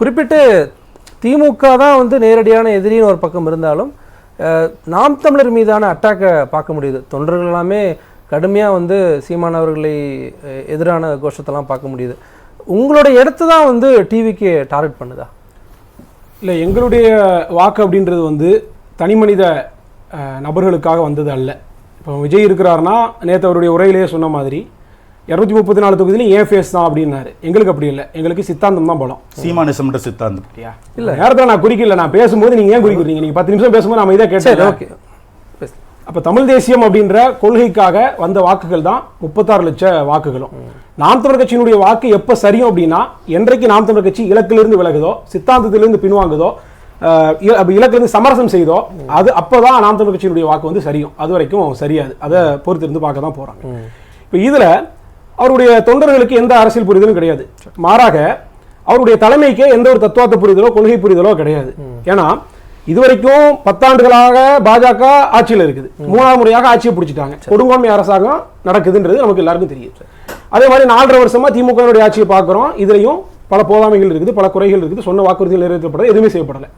குறிப்பிட்டு திமுக தான் வந்து நேரடியான எதிரின்னு ஒரு பக்கம் இருந்தாலும் நாம் தமிழர் மீதான அட்டாக்கை பார்க்க முடியுது. தொண்டர்கள் எல்லாமே கடுமையாக வந்து சீமான் அவர்களை எதிரான கோஷத்தெல்லாம் பார்க்க முடியுது. உங்களோட இடத்த தான் வந்து டிவிக்கு டார்கெட் பண்ணுதா? இல்லை எங்களுடைய வாக்கு அப்படின்றது வந்து தனி மனித நபர்களுக்காக வந்தது அல்ல. இப்போ விஜய் இருக்கிறாருன்னா நேற்று அவருடைய உரையிலேயே சொன்ன மாதிரி இரநூத்தி முப்பத்தி நாலு தொகுதியிலும் ஏன் ஃபேஸ் தான் அப்படின்னாரு. எங்களுக்கு அப்படி இல்லை. எங்களுக்கு சித்தாந்தம் தான் பலம். சீமானிசம்ன்ற சித்தாந்தம். இல்ல. நேரத்தில் நான் குறிக்கல. நான் பேசும்போது நீங்க ஏன் குறிக்கிறீங்க? நீங்க பத்து நிமிஷம் பேசும்போது நம்ம இதை சரி கேட்டேன் ஓகே அப்ப தமிழ் தேசியம் அப்படின்ற கொள்கைக்காக வந்த வாக்குகள் தான் முப்பத்தாறு லட்ச வாக்குகளும். நாம் தமிழர் கட்சியினுடைய வாக்கு எப்ப சரியும் அப்படின்னா என்றைக்கு நாம் தமிழர் கட்சி இலக்கிலிருந்து விலகுதோ சித்தாந்தத்திலிருந்து பின்வாங்குதோ அப்ப இலக்கிலிருந்து சமரசம் செய்தோ அது அப்பதான் நாம் தமிழர் கட்சியினுடைய வாக்கு வந்து சரியும். அது வரைக்கும் சரியாது. அதை பொறுத்திருந்து பார்க்க தான் போறாங்க இப்போ இதுல அவருடைய தொண்டர்களுக்கு எந்த அரசியல் புரிதலும் கிடையாது. மாறாக அவருடைய தலைமைக்கு எந்த ஒரு தத்துவார்த்த புரிதலோ கொள்கை புரிதலோ கிடையாது. ஏன்னா இதுவரைக்கும் பத்தாண்டுகளாக பாஜக ஆட்சியில் இருக்குது. மூணாவது முறையாக ஆட்சியை பிடிச்சிட்டாங்க. கொடுங்கோன்மை அரசாங்கம் நடக்குதுன்றது நமக்கு எல்லாருக்கும் தெரியும். அதே மாதிரி நாலரை வருஷமா திமுக ஆட்சியை பார்க்குறோம். இதுலையும் பல போதாமைகள் இருக்குது பல குறைகள் இருக்குது. சொன்ன வாக்குறுதிகள் நிறைவேற்றப்பட எதுவுமே செய்யப்படலை.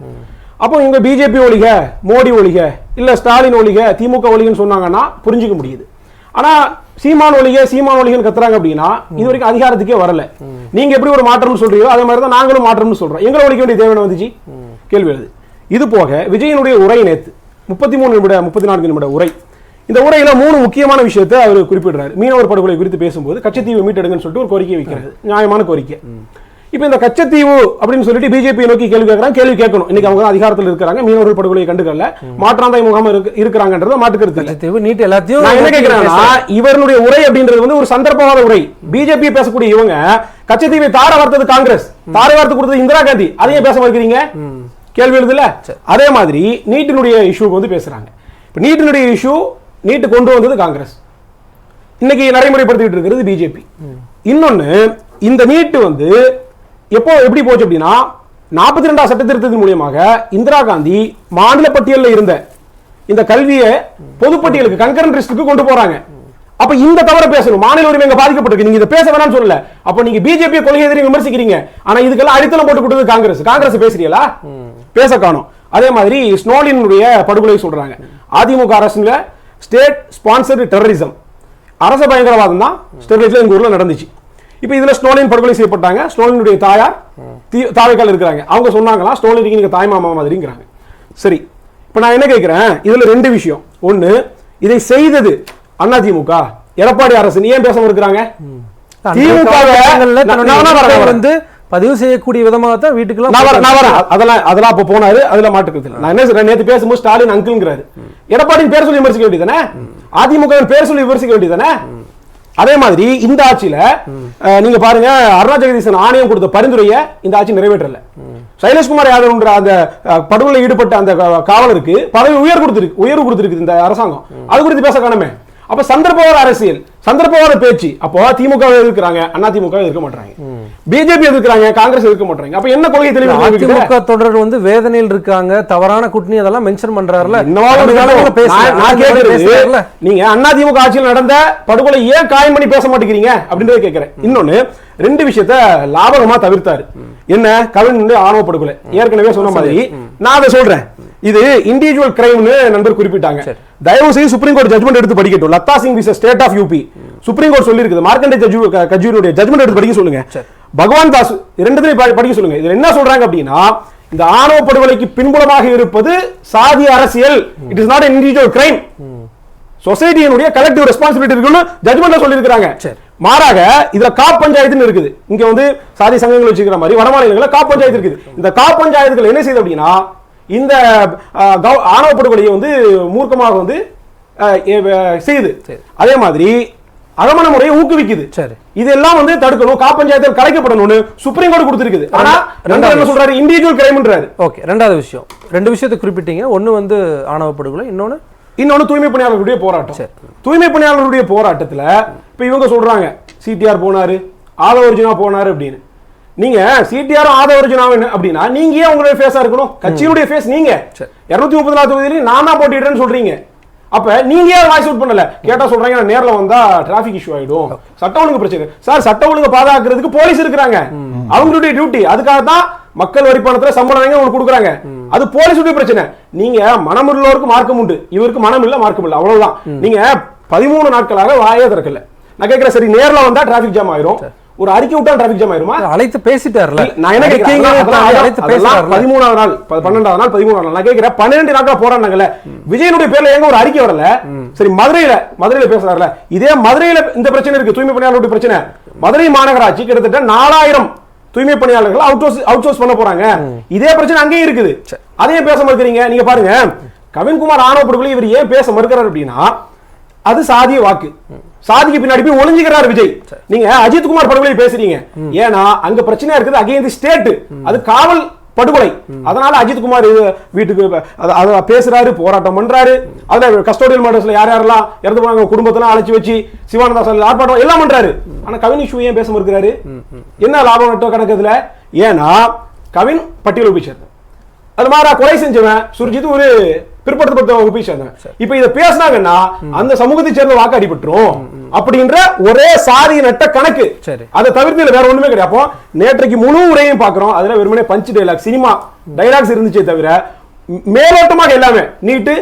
அப்போ இவங்க பிஜேபி ஒழிக மோடி ஒழிக இல்லை ஸ்டாலின் ஒழிக திமுக ஒழிகன்னு சொன்னாங்கன்னா புரிஞ்சுக்க முடியுது. ஆனால் சீமான் ஒழிக சீமான் ஒழிகன்னு கத்துறாங்க அப்படின்னா இது வரைக்கும் அதிகாரத்துக்கே வரல. நீங்க எப்படி ஒரு மாற்றம்னு சொல்றீங்களோ அதே மாதிரி தான் நாங்களும் மாற்றம்னு சொல்றோம். எங்களை ஒழிக்க வேண்டிய தேவை வந்துச்சு? கேள்வி எழுது. இது போக விஜயனுடைய உரை நேத்து முப்பத்தி மூணு நிமிட முப்பத்தி நான்கு நிமிட உரை. இந்த உரையில மூணு முக்கியமான விஷயத்தை அவர் குறிப்பிடுறாரு. மீனவர் படுகொலை குறித்து பேசும்போது கச்சத்தீவு மீட்டெடுங்கன்னு சொல்லிட்டு ஒரு கோரிக்கை வைக்கிறாரு. நியாயமான கோரிக்கை. இப்போ இந்த கச்சத்தீவு அப்படின்னு சொல்லிட்டு பிஜேபி நோக்கி கேள்வி கேட்கறாங்க கேள்வி கேட்கணும். இன்னைக்கு அவங்க அதிகாரத்தில் இருக்கிறாங்க. மீனவர்கள் படுகொலையை கண்டுக்கல. மாற்றாந்தாய் முகாம் இருக்கு இருக்கிறாங்கன்றத மாட்டுக்கிறது தீவு நீட் எல்லாத்தையும் நான் என்ன கேட்கிறேன்னா இவருடைய உரை அப்படின்றது வந்து ஒரு சந்தர்ப்பவாத உரை. பிஜேபி பேசக்கூடிய இவங்க கச்சத்தீவை தார வார்த்தது காங்கிரஸ். தார வார்த்தை கொடுத்தது இந்திரா காந்தி. அதையும் பேச வைக்கிறீங்க கேள்வி எழுதுல? அதே மாதிரி நீட்டினுடைய இஷ்யூக்கு வந்து பேசுறாங்க. இப்ப நீட்டினுடைய இஷ்யூ நீட்டு கொண்டு வந்தது காங்கிரஸ். இன்னைக்கு நடைமுறைப்படுத்திட்டு இருக்கிறது பிஜேபி இன்னொன்னு இந்த நீட்டு வந்து எப்போ எப்படி போச்சு அப்படின்னா நாற்பத்தி ரெண்டாம் சட்ட திருத்தத்தின் மூலியமாக இந்திரா காந்தி மாநில பட்டியலில் இருந்த இந்த கல்வியை பொதுப்பட்டியலுக்கு கன்கரண்ட் லிஸ்டுக்கு கொண்டு போறாங்க. அப்ப இந்த தவிர பேசணும். மாநில உரிமை இங்க பாதிக்கப்பட்டிருக்கு. நீங்க இதை பேச வேணாம்னு சொல்லல. அப்ப நீங்க பிஜேபி கொள்கை எதிரி விமர்சிக்கிறீங்க. ஆனா இதுக்கெல்லாம் அடித்தளம் போட்டு கொடுத்தது காங்கிரஸ். காங்கிரஸ் பேசுறீங்களா? பேச காணும். அதே மாதிரி ஸ்னோலினுடைய படுகொலை சொல்றாங்க. அதிமுக அரசுல ஸ்டேட் ஸ்பான்சர்டு டெரரிசம். அரச பயங்கரவாதம் தான் ஸ்டெர்லைட்ல எங்க ஊர்ல நடந்துச்சு. இப்போ இதுல ஸ்டோலின் படுகொலை செய்யப்பட்டாங்க. ஸ்டோலினுடைய தாயார் தீ- தாவைக்கால் இருக்கிறாங்க. அவங்க சொன்னாங்களாம் ஸ்டோலினுக்கு நீங்க தாய் மாமா மாதிரிங்கிறாங்க. சரி இப்போ நான் என்ன கேட்கிறேன் இதுல ரெண்டு விஷயம். ஒண்ணு இதை செய்தது அதிமுக எடப்பாடி அரசு ஏன் பேசாம இருக்கிறாங்க? திமுக. வந்து பதிவு செய்யக்கூடிய விதமாக தான் நான் வரேன். போட்டு அதெல்லாம் அதெல்லாம் அப்ப போனாரு அதுல மாட்டுக்கிறது இல்லை நான் என்ன சொல்றேன் நேத்து பேசும்போது ஸ்டாலின் அங்கிள்ங்கிறாரு எடப்பாடியின் பேர் சொல்லி விமர்சிக்க வேண்டியதானே அதிமுக பேர் சொல்லி விமர்சிக்க வேண்டியதானே அதே மாதிரி இந்த ஆட்சியில நீங்க பாருங்க அருணா ஜெகதீசன் ஆணையம் கொடுத்த பரிந்துரையை இந்த ஆட்சி நிறைவேற்றல. சைலேஷ்குமார் யாதவ்ன்ற அந்த படுகொலை ஈடுபட்ட அந்த காவலருக்கு பதவி உயர் கொடுத்திருக்கு உயர்வு கொடுத்திருக்கு இந்த அரசாங்கம். அது குறித்து பேச காணுமே. அப்ப சந்தர்ப்பவாத அரசியல் சந்தர்ப்பவாத பேச்சு. அப்போ திமுக எதிர்க்கிறாங்க அண்ணா திமுக எதிர்க்க மாட்டாங்க பிஜேபி எதிர்க்கிறாங்க காங்கிரஸ் எதிர்க்க மாட்டாங்க அப்ப என்ன கொள்கை தெளிவு அதிமுக தொடர் வந்து வேதனையில் இருக்காங்க தவறான கூட்டணி அதெல்லாம் மென்ஷன் பண்றாருல. நீங்க அண்ணா திமுக ஆட்சியில் நடந்த படுகொலை ஏன் காயம் பண்ணி பேச மாட்டேங்கிறீங்க? அப்படின்றத கேட்கிறேன். இன்னொன்னு ரெண்டு விஷயத்த லாபகமா தவிர்த்தாரு. என்ன கவின் ஆணவ படுகொலை. ஏற்கனவே சொன்ன மாதிரி நான் அதை சொல்றேன். இது இண்டிவிஜுவல் கிரைம்னு நண்பர் குறிப்பிட்டாங்க. தயவு செய்து சுப்ரீம் கோர்ட் ஜட்மெண்ட் எடுத்து படிக்கட்டும். Lata Singh vs state of UP supreme court சொல்லி இருக்குது மார்க்கண்டே கஜூரியுடைய ஜட்மெண்ட் எடுத்து படிக்க சொல்லுங்க. பகவான் தாஸ் ரெண்டுத்தையும் படி- படிக்க சொல்லுங்க. இதுல என்ன சொல்றாங்க அப்படின்னா இந்த ஆணவ படுகொலைக்கு பின்புலமாக இருப்பது சாதி அரசியல். It is not individual crime சொசைட்டியினுடைய collective responsibility இருக்குன்னு ஜட்மெண்ட்ல சொல்லியிருக்காங்க. மாறாக இதுல காப் பஞ்சாயத்துன்னு இருக்குது. இங்க வந்து சாதி சங்கங்கள் வச்சுக்கிற மாதிரி வட மாநிலங்களில் காப் பஞ்சாயத்து இருக்குது. இந்த காப் பஞ்சாயத்துகள் என்ன செய்யுது அப்படின்னா இந்த ஆணவ படுகொலையை வந்து மூர்க்கமாக வந்து செய்யுது. அதே மாதிரி அகமண முறையை ஊக்குவிக்குது. சரி. இதெல்லாம் வந்து தடுக்கணும் காப் பஞ்சாயத்தில் கலைக்கப்படணும்னு சுப்ரீம் கோர்ட் கொடுத்திருக்குது. ஆனா என்ன சொல்றாரு? இண்டிவிஜுவல் கிரைம்ன்றாரு ஓகே ரெண்டாவது விஷயம். ரெண்டு விஷயத்தை குறிப்பிட்டீங்க. ஒண்ணு வந்து ஆணவ படுகொலை இன்னொன்னு? இன்னொன்னு தூய்மை பணியாளர்களுடைய போராட்டம். சரி. தூய்மை பணியாளர்களுடைய போராட்டத்துல இப்ப இவங்க சொல்றாங்க சிடிஆர் போனாரு ஆதவர்ஜுனா போனாரு அப்படின்னு. நீங்க சிடிஆர் ஆதவர்ஜுனா அப்படின்னா நீங்க ஏன் உங்களுடைய ஃபேஸா இருக்கணும்? கட்சியினுடைய ஃபேஸ் நீங்க. இருநூத்தி முப்பத்தி நாலு தொகுதியிலையும் நான் தான் போட்டிடுறேன்னு சொல்றீங்க. அப்ப நீங்க ஏன் வாய்ஸ் அவுட் பண்ணல? கேட்டா சொல்றாங்க நேர்ல வந்தா டிராபிக் இஷ்யூ ஆயிடும். சட்ட ஒழுங்கு பிரச்சனை சார் சட்ட ஒழுங்கு பாதுகாக்கிறதுக்கு போலீஸ் இருக்கிறாங்க. அவங்களுடைய டியூட்டி அதுக்காக தான் மக்கள் வரி பணத்துல சம்பளம் உங்களுக்கு கொடுக்குறாங்க. அது போலீஸுடைய பிரச்சனை. நீங்க மனமுள்ளவருக்கு மார்க்கம் உண்டு. இவருக்கு மனம் இல்ல மார்க்கம் இல்ல. அவ்வளவுதான். நீங்க பதிமூணு நாட்களாக வாயே திறக்கல. நான் கேட்கிறேன் சரி நேர்ல வந்தா டிராபிக் ஜாம் ஆயிரும். ஒரு அறிக்கை விட்டா டிராபிக் ஜாம் ஆயிருமா? அழைத்து பேசிட்டார்ல. நான் என்ன கேட்கிறேன்? பதிமூணாவது நாள் பன்னெண்டாவது நாள் பதிமூணாவது நாள். நான் கேட்கிறேன் பன்னிரெண்டு நாட்களா போராடினாங்கல்ல விஜயனுடைய பேர்ல எங்க ஒரு அறிக்கை வரல? சரி மதுரையில மதுரையில பேசுறாருல. இதே மதுரையில இந்த பிரச்சனை இருக்கு. தூய்மை பணியாளர்களுடைய பிரச்சனை. மதுரை மாநகராட்சி கிட்டத்தட்ட நாலாயிரம் தூய்மை பணியாளர்கள் அவுட் சோர்ஸ் அவுட் சோர்ஸ் பண்ண போறாங்க. இதே பிரச்சனை அங்கேயும் இருக்குது. அதையும் பேச மறுக்கிறீங்க? நீங்க பாருங்க. கவின்குமார் ஆணவ படுகொலை இவர் ஏன் பேச மறுக்கிறார் அப்படின்னா அது சாதிய வாக்கு. சாதிக்கு பின்னாடி போய் ஒளிஞ்சுக்கிறார் விஜய். நீங்க அஜித் குமார் படுகொலை பேசுறீங்க. ஏன்னா அங்க பிரச்சனையா இருக்குது அகைன் ஸ்டேட் அது காவல் படுகொலை. அதனால அஜித் குமார் வீட்டுக்கு பேசுறாரு போராட்டம் பண்றாரு. அதுல கஸ்டோடியல் மர்டர்ஸ்ல யார் யாரெல்லாம் இறந்து போனாங்க குடும்பத்தெல்லாம் அழைச்சு வச்சு சிவானந்தா சார் ஆர்ப்பாட்டம் எல்லாம் பண்றாரு. ஆனா கவின் இஷ்யூ ஏன் பேச மறுக்கிறாரு என்ன லாபம் நட்டோ கணக்குதுல ஏன்னா கவின் பட்டியல் வகுப்பை சேர்ந்தவன் அது மாதிரி கொலை செஞ்சவன் சுர்ஜித் ஒரு பிற்படுத்தப்பட்ட வகுப்பை சேர்ந்தவன் இப்ப இத பேசினாங்கன்னா அந்த சமூகத்தை சேர்ந்த வாக்கு அடிபட்டுரும். அப்படின்ற ஒரே சாதி நட்ட கணக்கு. சரி. அதை தவிர்த்து வேற ஒண்ணுமே கிடையாது. அப்போ நேற்றைக்கு முழு உரையும் பாக்குறோம் அதுல வெறுமனே பஞ்ச் டைலாக் சினிமா டைலாக்ஸ் இருந்துச்சே தவிர மேலோட்டமாக எல்லாமே நீட்டு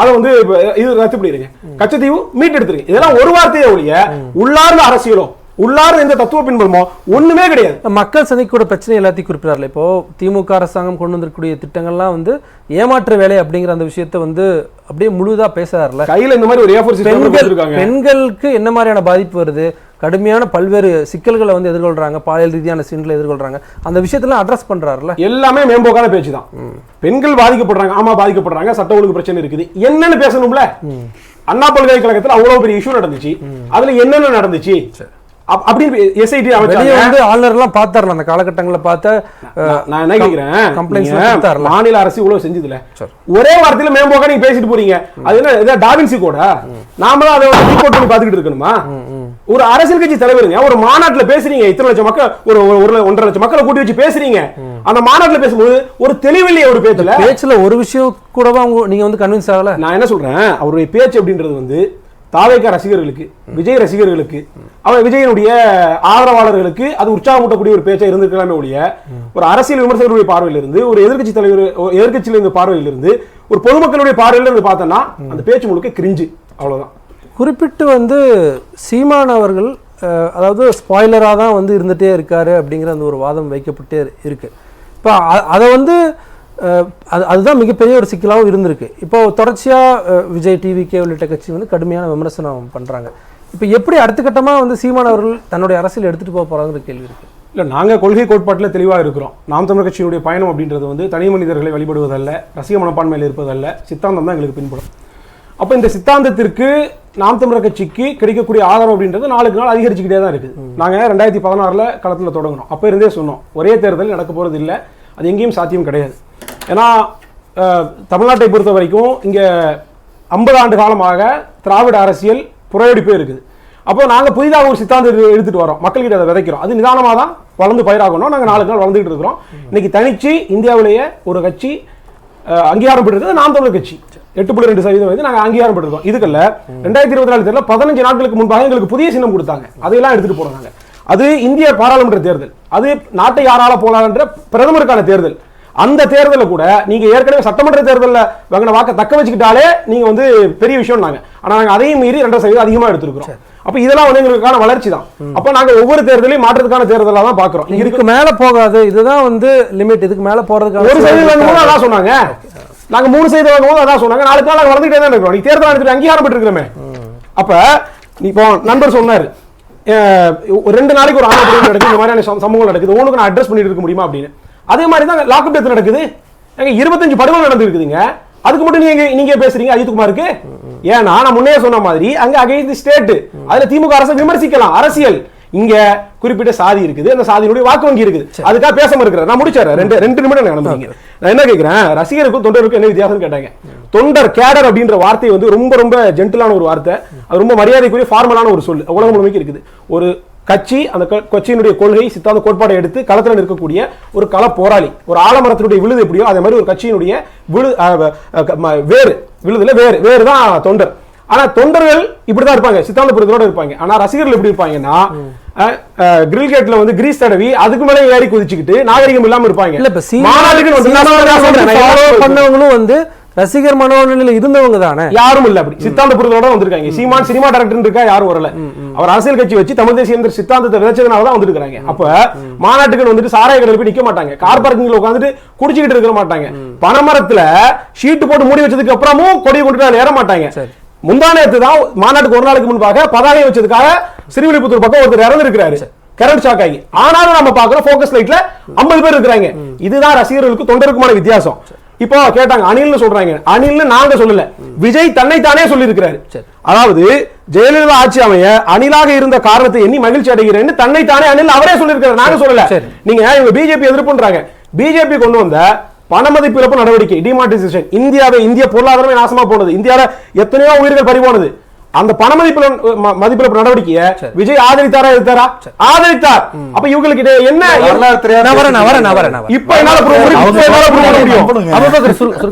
அதை வந்து இது ரத்து பண்ணிடுங்க. கச்சத்தீவு மீட் எடுத்துருங்க இதெல்லாம் ஒரு வார்த்தையே ஒழிய உள்ளார்ந்த அரசியலோ உள்ளார்ந்த எந்த தத்துவ பின்புலமோ ஒண்ணுமே கிடையாது. மக்கள் சந்திக்கக்கூடிய பிரச்சனை எல்லாத்தையும் குறிப்பிடார்ல இப்போ திமுக அரசாங்கம் கொண்டு வந்திருக்கக்கூடிய திட்டங்கள்லாம் வந்து ஏமாற்று வேலை அப்படிங்கிற அந்த விஷயத்தை வந்து அப்படியே முழுதா பேசுறாருல. கையில இந்த மாதிரி ஒரு ஏஃபோர் பெண்களுக்கு என்ன மாதிரியான பாதிப்பு வருது? கடுமையான பல்வேறு சிக்கல்களை வந்து எதிர்கொள்றாங்க. பாலியல் ரீதியான சீன்களை எதிர்கொள்றாங்க. அந்த விஷயத்தெல்லாம் அட்ரஸ் பண்றாருல. எல்லாமே மேம்போக்கான பேச்சு தான் பெண்கள் பாதிக்கப்படுறாங்க ஆமா பாதிக்கப்படுறாங்க சட்ட ஒழுங்கு பிரச்சனை இருக்குது. என்னன்னு பேசணும்ல? அண்ணா பல்கலைக்கழகத்துல அவ்வளவு பெரிய இஷ்யூ நடந்துச்சு. அதுல என்னென்ன நடந்துச்சு? அப்- அப்படின்னு எஸ்ஐடி வெளியே வந்து ஆளுநர் எல்லாம் பார்த்தாருல அந்த காலகட்டங்களில் பார்த்த நான் என்ன எல்லாம் கொடுத்தாருல. மாநில அரசு இவ்வளவு செஞ்சதுல. சரி. ஒரே வார்த்தையில மேம்போக்கா நீங்க பேசிட்டு போறீங்க. அது என்ன இதான் டாவின்சி கோடா? நாமளும் அதை ரிப்போர்ட் பண்ணி இருக்கணுமா? ஒரு அரசியல் கட்சி தலைவருங்க. ஒரு மாநாட்டுல பேசுறீங்க. இத்தனை லட்சம் மக்கள் ஒரு ஒரு- ஒன்றரை லட்சம் மக்களை கூட்டி வச்சு பேசுறீங்க. அந்த மாநாட்டுல பேசும்போது ஒரு தெளிவில்லையே ஒரு பேச்சுல? பேச்சுல ஒரு விஷயம் கூடவா நீங்க வந்து கன்வின்ஸ் ஆகல? நான் என்ன சொல்றேன்? அவருடைய பேச்சு அப்படின்றது வந்து தாவேக்கா ரசிகர்களுக்கு விஜய் ரசிகர்களுக்கு அவர் விஜயனுடைய ஆதரவாளர்களுக்கு அது உற்சாகமூட்டக்கூடிய ஒரு பேச்சா இருந்திருக்கலாமே ஒழிய ஒரு அரசியல் விமர்சகருடைய பார்வையிலிருந்து ஒரு எதிர்க்கட்சி தலைவர் ஒரு இருந்த பார்வையிலிருந்து ஒரு பொதுமக்களுடைய பார்வையில இருந்து பார்த்தோம்னா அந்த பேச்சு முழுக்க கிரிஞ்சு. அவ்வளவுதான். குறிப்பிட்டு வந்து சீமான் அவர்கள் அதாவது ஸ்பாய்லராக தான் வந்து இருந்துகிட்டே இருக்காரு அப்படிங்கிற அந்த ஒரு வாதம் வைக்கப்பட்டே இருக்கு. இப்போ அதை வந்து அது அதுதான் மிகப்பெரிய ஒரு சிக்கலாகவும் இருந்திருக்கு. இப்போ தொடர்ச்சியாக விஜய் டிவிகே உள்ளிட்ட கட்சி வந்து கடுமையான விமர்சனம் பண்ணுறாங்க இப்போ எப்படி அடுத்த கட்டமாக வந்து சீமான் அவர்கள் தன்னுடைய அரசியல் எடுத்துகிட்டு போக போகிறாங்கிற கேள்வி இருக்குது இல்ல நாங்க கொள்கை கோட்பாட்டில் தெளிவா இருக்கிறோம். நாம் தமிழர் கட்சியினுடைய பயணம் அப்படின்றது வந்து தனி மனிதர்களை வழிபடுவதல்ல ரசிக மனப்பான்மையில் இருப்பதல்ல சித்தாந்தம் தான் எங்களுக்கு பின்படும் அப்ப இந்த சித்தாந்தத்திற்கு நாம் தமிழர் கட்சிக்கு கிடைக்கக்கூடிய ஆதரவு அப்படின்றது நாளுக்கு நாள் அதிகரிச்சுக்கிட்டே தான் இருக்குது. நாங்க ரெண்டாயிரத்தி பதினாறுல களத்துல தொடங்கினோம் அப்ப இருந்தே சொன்னோம் ஒரே தேர்தல் நடக்க போறது இல்ல அது எங்கேயும் சாத்தியம் கிடையாது. ஏன்னா தமிழ்நாட்டை பொறுத்த வரைக்கும் இங்க ஐம்பது ஆண்டு காலமாக திராவிட அரசியல் புறையடிப்பே இருக்குது. அப்போ நாங்க புதிதாக ஒரு சித்தாந்தத்தை எடுத்துட்டு வரோம் மக்கள்கிட்ட அதை விதைக்கிறோம். அது நிதானமா தான் வளர்ந்து பயிராகணும். நாங்க நாளுக்கு நாள் வளர்ந்துகிட்டு இருக்கிறோம். இன்னைக்கு தனிச்சு இந்தியாவிலேயே ஒரு கட்சி அங்கீகாரம் பெற்றிருக்கிறது நாம் தமிழர் கட்சி. எட்டு புள்ளி ரெண்டு சதவீதம் வந்து நாங்க அங்கீகாரம் பெற்றிருக்கோம். இதுக்கல்ல ரெண்டாயிரத்தி இருபத்தி நாலு தேர்தலில் பதினஞ்சு நாட்களுக்கு முன்பாக எங்களுக்கு புதிய சின்னம் கொடுத்தாங்க. அதையெல்லாம் எடுத்துட்டு போறோம் நாங்க அது இந்திய பாராளுமன்ற தேர்தல். அது நாட்டை யாரால போலான்ற பிரதமருக்கான தேர்தல். அந்த தேர்தலில் கூட நீங்க ஏற்கனவே சட்டமன்ற தேர்தலில் வாங்கின வாக்கை தக்க வச்சுக்கிட்டாலே நீங்க வந்து பெரிய விஷயம் நாங்க. ஆனா நாங்க அதையும் மீறி ரெண்டரை சதவீதம் அதிகமா எடுத்திருக்கிறோம். அப்ப இதெல்லாம் வந்து எங்களுக்கான வளர்ச்சி தான். அப்ப நாங்க ஒவ்வொரு தேர்தலையும் மாற்றத்துக்கான தேர்தலா தான் பாக்குறோம். இதுக்கு மேலே போகாது. இதுதான் வந்து லிமிட் இதுக்கு மேலே போகிறதுக்கான ஒரு சதவீதம் அதான் சொன்னாங்க. நாங்க மூணு சதவீதம் வாங்கும்போது அதான் சொன்னாங்க. நாளுக்கு நாள் நாங்க வளர்ந்துட்டே தான் இருக்கிறோம். நீ தேர்தல் நடத்திட்டு அங்கீகாரம் பெற்றிருக்கிறோமே அப்ப இப்போ நண்பர் சொன்னாரு. ரெண்டு நாளைக்கு ஒரு ஆணவ நடக்குது இந்த மாதிரியான சம்- சம்பவங்கள் நடக்குது. உங்களுக்கு நான் அட்ரஸ் பண்ணிட்டு இருக்க முடியுமா அப்படின்னு? அதே மாதிரி தான் லாக்அப் டெத் நடக்குது? எங்க இருபத்தஞ்சு படுகொலை நடந்துருக்குதுங்க. அதுக்கு மட்டும் நீங்க நீங்க பேசுறீங்க அஜித்குமாருக்கு? ஏன்னா நான் முன்னே சொன்ன மாதிரி அங்க அகைன்ஸ்ட் ஸ்டேட் அதுல திமுக அரசை விமர்சிக்கலாம் அரசியல். இங்க குறிப்பிட்ட சாதி இருக்குது அந்த சாதியினுடைய வாக்கு வங்கி இருக்குது. அதுக்காக பேச மறுக்கிறேன் நான் முடிச்சாரு ரெண்டு ரெண்டு நிமிடம் அனுமதிங்க நான் என்ன கேட்கிறேன் ரசிகருக்கும் தொண்டருக்கும் என்ன வித்தியாசம் கேட்டாங்க. தொண்டர் கேடர் அப்படின்ற வார்த்தை வந்து ரொம்ப ரொம்ப ஜென்டிலான ஒரு வார்த்தை. அது ரொம்ப மரியாதைக்குரிய ஃபார்மலான ஒரு சொல். உலகம் முழுமைக்கு இருக்குது. ஒரு கட்சி அந்த கட்சியினுடைய கொள்கை சித்தாந்த கோட்பாடை எடுத்து களத்துல நிற்கக்கூடிய ஒரு கள போராளி ஒரு ஆலமரத்தினுடைய விழுது எப்படியோ அதே மாதிரி ஒரு கட்சியினுடைய விழு வேறு. விழுதுல வேறு. வேறு தான் தொண்டர். ஆனா தொண்டர்கள் இப்படிதான் இருப்பாங்க சித்தாந்த புரிதலோட இருப்பாங்க. ஆனா ரசிகர்கள் எப்படி இருப்பாங்கன்னா கிரில் கேட்ல வந்து கிரீஸ் தடவி அதுக்கு மேல ஏறி குதிச்சுக்கிட்டு நாகரிகம் இல்லாம இருப்பாங்க. இல்ல இப்ப பண்ணவங்களும் வந்து ரசிகர் மனோநிலையில இருந்தவங்க தானே? யாரும் இல்ல அப்படி. சித்தாந்த புரிதலோட வந்திருக்காங்க. சீமான் சினிமா டைரக்டர் இருக்கா யாரும் வரல. அவர் அரசியல் கட்சி வச்சு தமிழ் தேசிய என்ற சித்தாந்தத்தை விதைச்சதுனால தான் வந்துருக்காங்க அப்ப மாநாட்டுக்கு வந்துட்டு சாராய கடையில் போய் நிக்க மாட்டாங்க. கார் பார்க்கிங்ல உட்காந்துட்டு குடிச்சிக்கிட்டு இருக்க மாட்டாங்க. பனைமரத்துல ஷீட் போட்டு மூடி வச்சதுக்கு அப்புறமும் கொண்டுட்டு அதுல ஏற மாட்டாங்க. முந்தானத்து தான் மாநாட்டுக்கு ஒரு நாளுக்கு முன்பாக பதாகை வச்சதுக்காக சிறுவில்லிபுத்தூர் பக்கம் ஒருத்தர் இறந்திருக்கிறாரு. கரண்ட் ஷாக் ஆகி. ஆனாலும் நம்ம பாக்குறோம் ஃபோக்கஸ் லைட்ல 50 பேர் இருக்கிறாங்க. இதுதான் ரசிகர்களுக்கு தொண்டருக்குமான வித்தியாசம். இப்போ கேட்டாங்க அனில்னு சொல்றாங்க. அனில்னு நாங்க சொல்லல. விஜய் தன்னை தானே சொல்லி இருக்கிறாரு சரி. அதாவது ஜெயலலிதா ஆட்சி அமைய அணிலாக இருந்த காரணத்தை எண்ணி மகிழ்ச்சி அடைகிறேன்னு தன்னை தானே அனில் அவரே சொல்லியிருக்காரு நாங்க சொல்லல. நீங்க இவங்க பிஜேபி எதிர்ப்புன்றாங்க. பிஜேபி கொண்டு வந்த பணமதிப்பு இழப்பு நடவடிக்கை டிமானிட்டைசேஷன் இந்தியாவை இந்திய பொருளாதாரமே நாசமா போனது. இந்தியால எத்தனையோ உயிர்கள் பறிபோனது அந்த பணமதிப்பு மதிப்பிழப்பு நடவடிக்கையை விஜய் ஆதரித்தாரா எதிர்த்தாரா? ஆதரித்தார். அப்ப இவங்களுக்கு என்ன. இப்ப என்னால.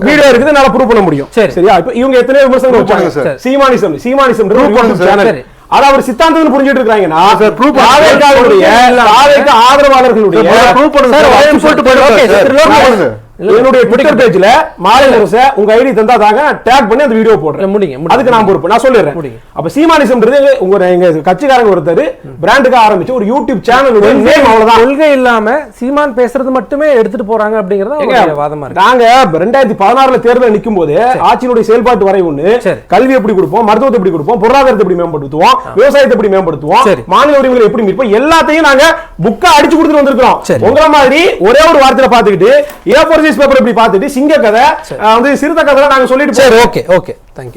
வீடியோ இருக்குது என்னால ப்ரூவ் பண்ண முடியும். சரி. சரியா? இப்ப இவங்க எத்தனை விமர்சனங்கள் வச்சாங்க. சார். சீமானிசம் சீமானிசம் சார். சரி. அத அவர் சித்தாந்தம்னு புரிஞ்சிட்டு இருக்காங்கன்னா ஆதரவாளர்களுடைய என்னுடைய ட்விட்டர் பேஜ்ல மாலை முரச உங்க ஐடி தந்தா தாங்க டேக் பண்ணி அந்த வீடியோ போடுறேன். முடிங்க. அதுக்கு நான் பொறுப்பு. நான் சொல்லிடுறேன். அப்ப சீமானிசம்ன்றது உங்க எங்க கட்சிக்காரங்க ஒருத்தர் பிராண்டுக்கு ஆரம்பிச்சு ஒரு யூடியூப் சேனலுடைய நேம் அவ்வளவுதான். கொள்கை இல்லாம சீமான் பேசுறது மட்டுமே எடுத்துட்டு போறாங்க அப்படிங்கறது வாதமா இருக்கு. நாங்க ரெண்டாயிரத்தி பதினாறுல தேர்தல் நிக்கும் போது ஆட்சியினுடைய செயல்பாட்டு வரை ஒண்ணு. கல்வி எப்படி கொடுப்போம் மருத்துவத்தை எப்படி கொடுப்போம் பொருளாதாரத்தை எப்படி மேம்படுத்துவோம் விவசாயத்தை எப்படி மேம்படுத்துவோம். மாநில உரிமைகளை எப்படி மீட்போம் எல்லாத்தையும் நாங்க புக்கா அடிச்சு கொடுத்துட்டு வந்திருக்கிறோம். உங்கள மாதிரி ஒரே ஒரு வார்த்தையில பாத்துக்கிட்டு ஏ போர் பேப்பர் இப்படி பாத்துட்டு சிங்க கதை வந்து சிறுத்தை கதை நாங்க சொல்லிட்டு சரி ஓகே ஓகே. தேங்க்யூ